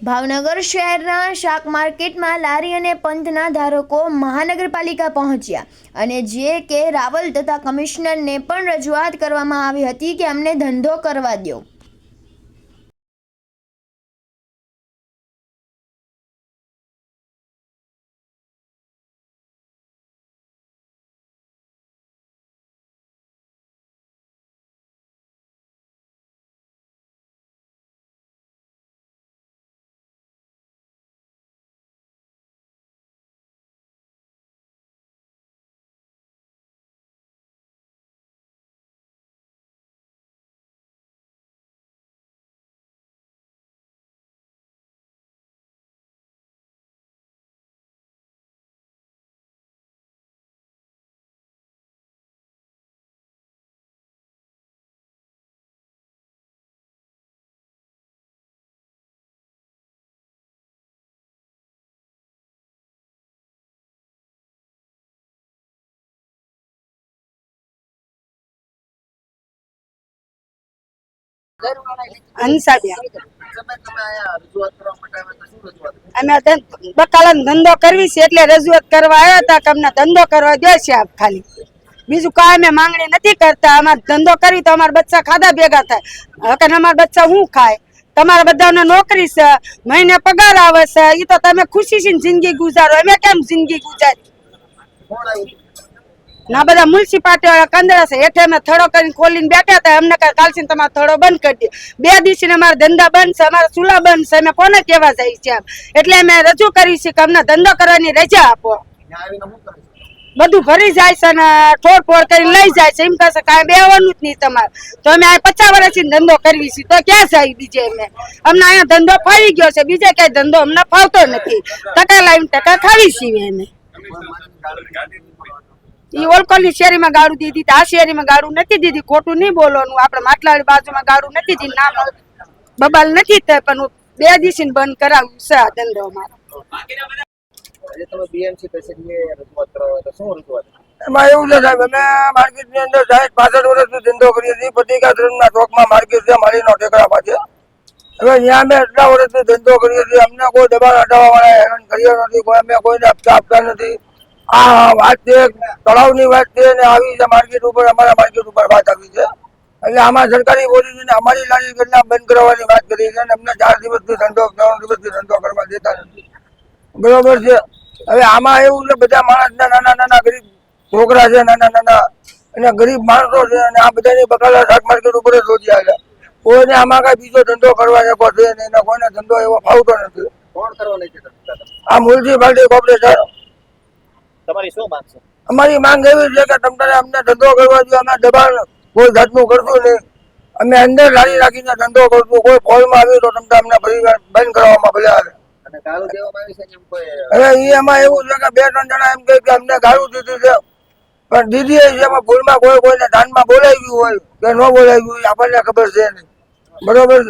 ભાવનગર શહેરના શાક માર્કેટમાં લારી અને પંથના ધારકો મહાનગરપાલિકા પહોંચ્યા અને જે કે રાવલ તથા કમિશનરને પણ રજૂઆત કરવામાં આવી હતી કે અમને ધંધો કરવા દો. અમે બકાલા ધંધો કરવી છે એટલે રજૂઆત કરવા આવ્યા હતા કે અમને ધંધો કરવા દે છે આપ ખાલી. બીજું કાંઈ અમે માંગણી નથી કરતા. અમારે ધંધો કરવી તો અમારા બચ્ચા ખાધા ભેગા થાય. હવે અમારા બચ્ચા શું ખાય? તમારા બધાને નોકરી છે મહિને પગાર આવે છે. એ તો તમે ખુશીથી જિંદગી ગુજારો. અમે કેમ જિંદગી ગુજારી? ના બધા મ્યુનિસિપાલિટી વાળા કંદડા છે. હેઠે અમે થડો કરીને ખોલીને બેઠા હતા. અમને કઈ કાલથી તમારો થડો બંધ કરી દે બે દિવસથી અમારા ધંધા બંધ છે. અમારા ચૂલા બંધ છે. અમે કોને કહેવા જાય છે આમ? એટલે અમે રજૂ કરી છે કે અમને ધંધો કરવાની રજા આપો. બધું ભરી જાય છે ને ઠોર ફોડ કરીને લઈ જાય છે. એમ કહેશે કાંઈ બેવાનું જ નહીં તમારે. તો અમે આ પચાસ વર્ષથી ધંધો કરવી છે. તો ક્યાં જાય બીજે અમે? અમને અહીંયા ધંધો ફાવી ગયો છે. બીજે કઈ ધંધો અમને ફાવતો નથી. ટકા લાવીને ટકા ખાવી છીએ અમે. ઈ ઓલકોની શેરીમાં ગાડું દીધી આ શેરીમાં ગાડું નથી દીધી. ખોટું નહીં બોલવાનું. આપણે માટલાવાળી બાજુમાં ગાડું નથી દીધી. નામ બબાલ નથી થાય પણ બે દિવસી બંધ કરાવ્યું છે આ ધંધો અમારો. આજે તમે બીએમસી પેશન્ટની રજૂઆત કરવા આવ્યા તો શું રજૂઆત એમાં એવું છે સાહેબ, અમે માર્કેટ અંદર સાહેબ પાસઠ વર્ષથી ધંધો કરીએ છીએ. પત્રિકા ધર્મના ચોકમાં છે હવે ત્યાં અમે ધંધો કરીએ છીએ. અમને કોઈ દબાણ હટાવવા વાળા નથી, કોઈ અમે કોઈને આપતા નથી. આ વાત છે. તળાવની વાત છે ને આવી છે માર્કેટ ઉપર અમારા માર્કેટ ઉપર વાત આવી છે. એટલે આમાં સરકારી બોલી છે અમારી લારી કેટલા બંધ કરવાની વાત કરી છે અને અમને ચાર દિવસથી ધંધો ત્રણ દિવસથી ધંધો કરવા દેતા નથી. બરોબર છે? હવે આમાં એવું છે બધા માણસના નાના નાના ગરીબ છોકરા છે નાના નાના અને ગરીબ માણસો છે અને આ બધાની બકાલા શાક માર્કેટ ઉપર જ રોજ્યા છે. કોઈને આમાં કઈ બીજો ધંધો કરવા જકો છે નહીં ને કોઈને ધંધો એવો ફાવતો નથી. આ મ્યુનિસિપાલિટી કોર્પોરેશન. તમારી શું માંગ છે? અમારી માંગ એવી છે કે તમને અમને ધંધો કરવા જોઈએ અમે દબાણ કોઈ જાતનું કરશું નહીં. અમે અંદર લારી રાખીને ધંધો કરશું. કોઈ ફોલમાં આવ્યું તો તમને અમને બંધ કરવામાં ભલે આવે. હવે એ એમાં એવું છે કે બે ત્રણ જણા એમ કહે કે અમને ગાળું દીધી છે. પણ દીધી એ છે ભૂલમાં કોઈ કોઈને ધાનમાં ગયું હોય કે ન બોલાવ્યું હોય આપણને ખબર છે નહીં. બરોબર?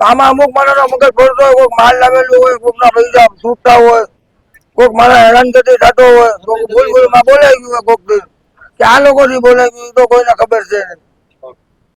આમાં અમુક માણસનો મગજ ફરતો હોય કોઈક માલ લાવેલું હોય કોઈકના પૈસા છૂટતા હોય કોઈક હેરાન થતી થતો હોય, કોક ભૂલ ભૂલમાં બોલાવ્યું હોય કોઈક દી. કે આ લોકોથી બોલાવ્યું એ તો કોઈને ખબર છે નહીં